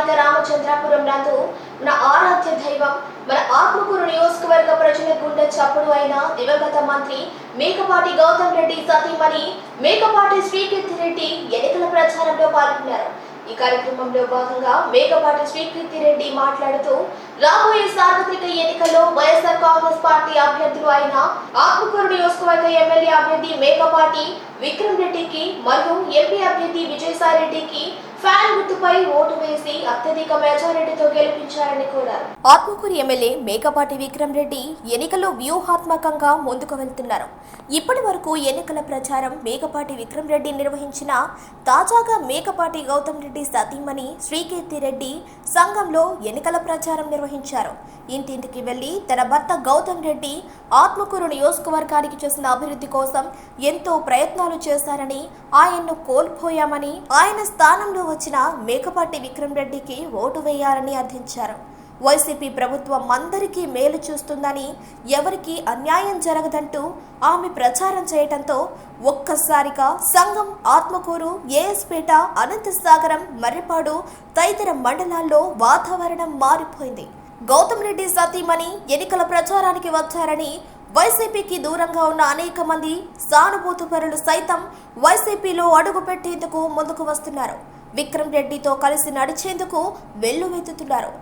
సమేత రామచంద్రాపురం నందు మన ఆరాధ్య దైవం మన ఆత్మకూరు నియోజకవర్గ ప్రజల గుండె చప్పుడు అయిన దివంగత మంత్రి మేకపాటి గౌతమ్ రెడ్డి సతీమణి మేకపాటి శ్రీకీర్తి రెడ్డి ఎన్నికల ప్రచారంలో పాల్గొన్నారు. ఈ కార్యక్రమంలో భాగంగా మేకపాటి శ్రీకీర్తి రెడ్డి మాట్లాడుతూ రాబోయే సార్వత్రిక ఎన్నికల్లో వైఎస్ఆర్ కాంగ్రెస్ పార్టీ అభ్యర్థులు అయిన ఆత్మకూరు నియోజకవర్గ ఎమ్మెల్యే అభ్యర్థి మేకపాటి విక్రమ్ రెడ్డికి మరియు ఎంపీ అభ్యర్థి విజయసాయి రెడ్డికి ఫ్యాన్ గుర్తుపై ఓటు వేసి అత్యధిక మెజారిటీతో గెలిపించారని కోరారు. ఆత్మకూరు ఎమ్మెల్యే మేకపాటి విక్రమ్ రెడ్డి ఎన్నికల్లో వ్యూహాత్మకంగా ముందుకు వెళ్తున్నారు. ఇప్పటి వరకు ఎన్నికల ప్రచారం మేకపాటి విక్రమ్ రెడ్డి నిర్వహించిన తాజాగా మేకపాటి గౌతమ్ రెడ్డి సతీమణి శ్రీకీర్తి రెడ్డి సంఘంలో ఎన్నికల ప్రచారం నిర్వహించారు. ఇంటింటికి వెళ్ళి తన భర్త గౌతమ్ రెడ్డి ఆత్మకూరు నియోజకవర్గానికి చేసిన అభివృద్ధి కోసం ఎంతో ప్రయత్నాలు చేశారని ఆయన్ను కోల్పోయామని ఆయన స్థానంలో వచ్చిన మేకపాటి విక్రమ్ రెడ్డికి ఓటు వేయాలని అర్థించారు. వైసీపీ ప్రభుత్వం అందరికీ మేలు చూస్తుందని ఎవరికీ అన్యాయం జరగదంటూ ఆమె ప్రచారం చేయడంతో ఒక్కసారిగా సంఘం ఆత్మకూరు ఏఎస్పేట అనంతసాగరం మర్రిపాడు తదితర మండలాల్లో వాతావరణం మారిపోయింది. గౌతమ్ రెడ్డి సతీమణి ఎన్నికల ప్రచారానికి వచ్చారని వైసీపీకి దూరంగా ఉన్న అనేక మంది సానుభూతిపరులు సైతం వైసీపీలో అడుగుపెట్టేందుకు ముందుకు వస్తున్నారు. విక్రమ్ రెడ్డితో కలిసి నడిచేందుకు వెల్లువెత్తుతున్నారు.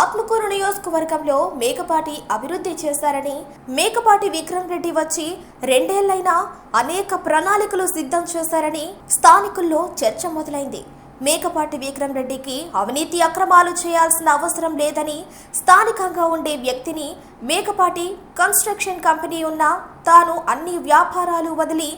ఆత్మకూరు నియోజకవర్గంలో మేకపాటి అభివృద్ధి చేశారని మేకపాటి విక్రమ్ రెడ్డి వచ్చి రెండేళ్ళైనా అనేక ప్రణాళికలు సిద్ధం చేశారని స్థానికుల్లో చర్చ మొదలైంది. మేకపాటి విక్రమ్ రెడ్డికి అవినీతి అక్రమాలు చేయాల్సిన అవసరం లేదని స్థానికంగా ఉండే వ్యక్తిని మేకపాటి కన్స్ట్రక్షన్ కంపెనీ ఉన్న తాను అన్ని వ్యాపారాలు వదిలి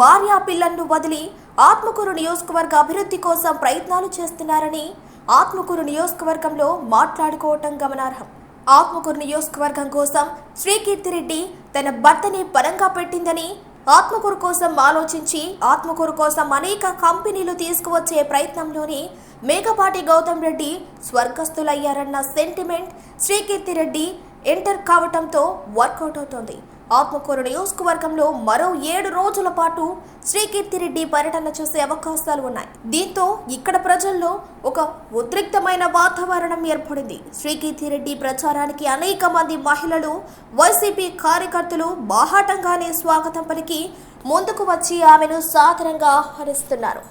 భార్యా పిల్లలను వదిలి ఆత్మకూరు నియోజకవర్గ అభివృద్ధి కోసం ప్రయత్నాలు చేస్తున్నారని ఆత్మకూరు నియోజకవర్గంలో మాట్లాడుకోవటం గమనార్హం. ఆత్మకూరు నియోజకవర్గం కోసం శ్రీకీర్తిరెడ్డి తన భర్తని పరంగా పెట్టిందని ఆత్మకూరు కోసం ఆలోచించి ఆత్మకూరు కోసం అనేక కంపెనీలు తీసుకువచ్చే ప్రయత్నంలోనే మేకపాటి గౌతమ్ రెడ్డి స్వర్గస్థులయ్యారన్న సెంటిమెంట్ శ్రీకీర్తిరెడ్డి ఎంటర్ కావటంతో వర్కౌట్ అవుతోంది. ఆత్మకూరు నియోజకవర్గంలో మరో ఏడు రోజుల పాటు శ్రీకీర్తిరెడ్డి పర్యటన చేసే అవకాశాలు ఉన్నాయి. దీంతో ఇక్కడ ప్రజల్లో ఒక ఉద్రిక్తమైన వాతావరణం ఏర్పడింది. శ్రీకీర్తిరెడ్డి ప్రచారానికి అనేక మంది మహిళలు వైసీపీ కార్యకర్తలు బాహాటంగానే స్వాగతం పలికి ముందుకు వచ్చి ఆమెను సాధారణంగా ఆహ్వానిస్తున్నారు.